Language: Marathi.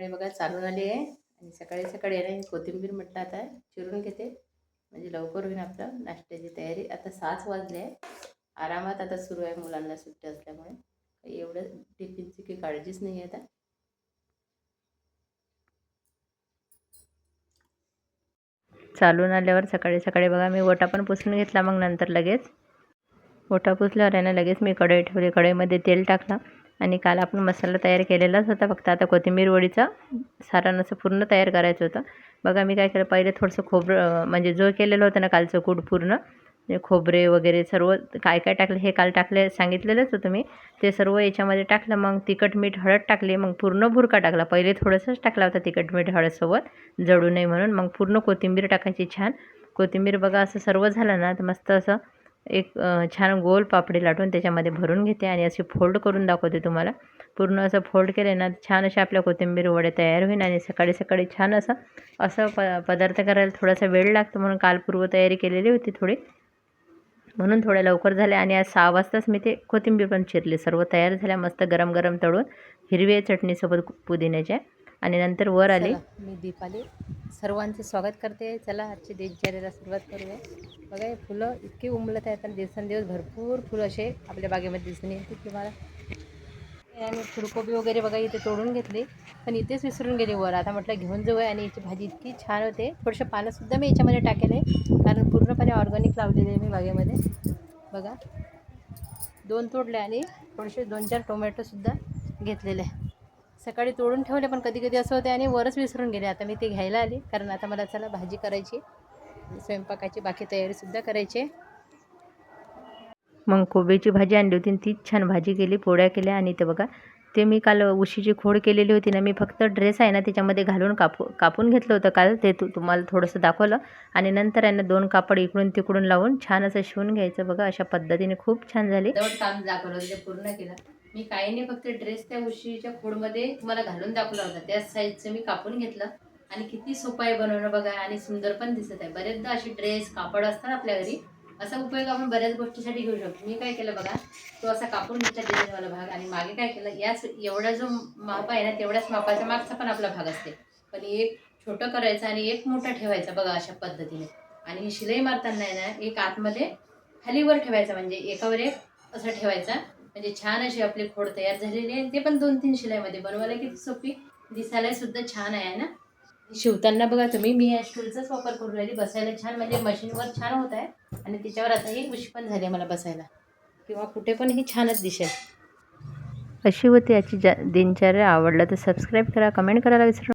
आणि बघा चालून आली आहे. आणि सकाळी सकाळी आहे ना कोथिंबीर म्हटलं आता चिरून घेते. म्हणजे लवकर होईल आपलं नाश्त्याची तयारी. आता सहाच वाजले आहे. आरामात आता सुरू आहे मुलांना सुट्टी असल्यामुळे. काही एवढं टिफिनची काही काळजीच नाही आहे आता. चालून आल्यावर सकाळी सकाळी बघा मी ओटा पण पुसून घेतला मग नंतर लगेच. ओटा पुसल्यावर आहे ना लगेच मी कढई ठेवली. कढईमध्ये तेल टाकलं. आणि काल आपण मसाला तयार केलेलाच होता. फक्त आता कोथिंबीर वडीचं सारण असं पूर्ण तयार करायचं होतं. बघा मी काय केलं पहिले थोडंसं खोबरं म्हणजे जो केलेलं होतं ना कालचं कूट पूर्ण खोबरे वगैरे सर्व काय काय टाकलं हे काल टाकले सांगितलेलंच होतं मी. ते सर्व याच्यामध्ये टाकलं मग तिखट मीठ हळद टाकली मग पूर्ण भुरका टाकला. पहिले थोडंसंच टाकला होता तिखट मीठ हळदसोबत जळू नये म्हणून. मग पूर्ण कोथिंबीर टाकायची छान. कोथिंबीर बघा असं सर्व झालं ना तर मस्त असं एक छान गोल पापडी लाटून त्याच्यामध्ये भरून घेते आणि अशी फोल्ड करून दाखवते तुम्हाला. पूर्ण असं फोल्ड केले ना छान अशा आपल्या कोथिंबीर वडे तयार होईल आणि सकाळी सकाळी छान असं असं प पदार्थ करायला थोडासा वेळ लागतो म्हणून काल पूर्वतयारी केलेली होती थोडी. म्हणून थोड्या लवकर झाल्या आणि आज सहा वाजताच मी ते कोथिंबीर पण चिरली. सर्व तयार झाल्या मस्त गरम गरम तळून हिरव्या चटणीसोबत पुदिन्याच्या. आणि नंतर वर आली मी दीपाली सर्वांचे स्वागत करते. चला आजची दिनचर्याला सुरुवात करूया. बघा हे फुलं इतकी उमलत आहेत आणि दिवसेंदिवस भरपूर फुलं असे आपल्या बागेमध्ये दिसून येते तुम्हाला. आणि फुलकोबी वगैरे बघा इथे तोडून घेतली. पण इथेच विसरून गेली वर. आता म्हटलं घेऊन जाऊया आणि याची भाजी इतकी छान होते. थोडंसं पानंसुद्धा मी याच्यामध्ये टाकेले कारण पूर्णपणे ऑर्गॅनिक लावलेले आहे मी बागेमध्ये. बघा दोन तोडले आणि थोडेसे दोन चार टोमॅटोसुद्धा घेतलेले. आहे सकाळी तोडून ठेवले पण कधी कधी असं होते आणि वरच विसरून गेले आता मी ते घ्यायला आली. कारण आता मला चला भाजी करायची स्वयंपाकाची बाकी तयारीसुद्धा करायची. मग कोबीची भाजी आणली होती तीच छान भाजी केली पोळ्या केल्या आणि ते बघा ते मी काल उशीची खोड केलेली होती ना मी फक्त ड्रेस आहे ना त्याच्यामध्ये घालून कापू कापून घेतलं होतं काल ते तु तुम्हाला थोडंसं दाखवलं. आणि नंतर आहे ना दोन कापड इकडून तिकडून लावून छान असं शिवून घ्यायचं बघा अशा पद्धतीने खूप छान झाली. काम दाखवलं ते पूर्ण केलं. मी काही नाही फक्त ड्रेस त्या उशीच्या खोडमध्ये तुम्हाला घालून दाखवला होता. त्याच साईजचं मी कापून घेतलं. आणि किती सोपं आहे बनवणं बघा आणि सुंदर पण दिसत आहे. बरेचदा असे ड्रेस कापड असतात आपल्या घरी असा उपयोग आपण बऱ्याच गोष्टीसाठी घेऊ शकतो. मी काय केलं बघा तो असा कापून घेतला डिझाईनवाला भाग. आणि मागे काय केलं याच एवढा जो माप आहे ना तेवढ्याच मापाच्या मागचा पण आपला भाग असते. पण एक छोटं करायचं आणि एक मोठा ठेवायचा बघा अशा पद्धतीने. आणि ही शिलाई मारताना आहे ना एक आतमध्ये खालीवर ठेवायचा. म्हणजे एकावर एक असं ठेवायचा. म्हणजे छान अशी आपली खोड तयार झालेली आहे ते पण दोन तीन शिलाईमध्ये बनवायला किती सोपी. दिसायला सुद्धा छान आहे ना? शिवताना बघा तुम्ही मी या स्टूलचाच वापर करून राहिली. बसायला छान म्हणजे मशीनवर छान होत आहे. आणि तिच्यावर आता ही उशी पण झाली आहे मला बसायला. किंवा कुठे पण ही छानच दिसेल. अशी होती याची जा दिनचर्या. आवडलं तर सबस्क्राईब करा कमेंट करायला विसरू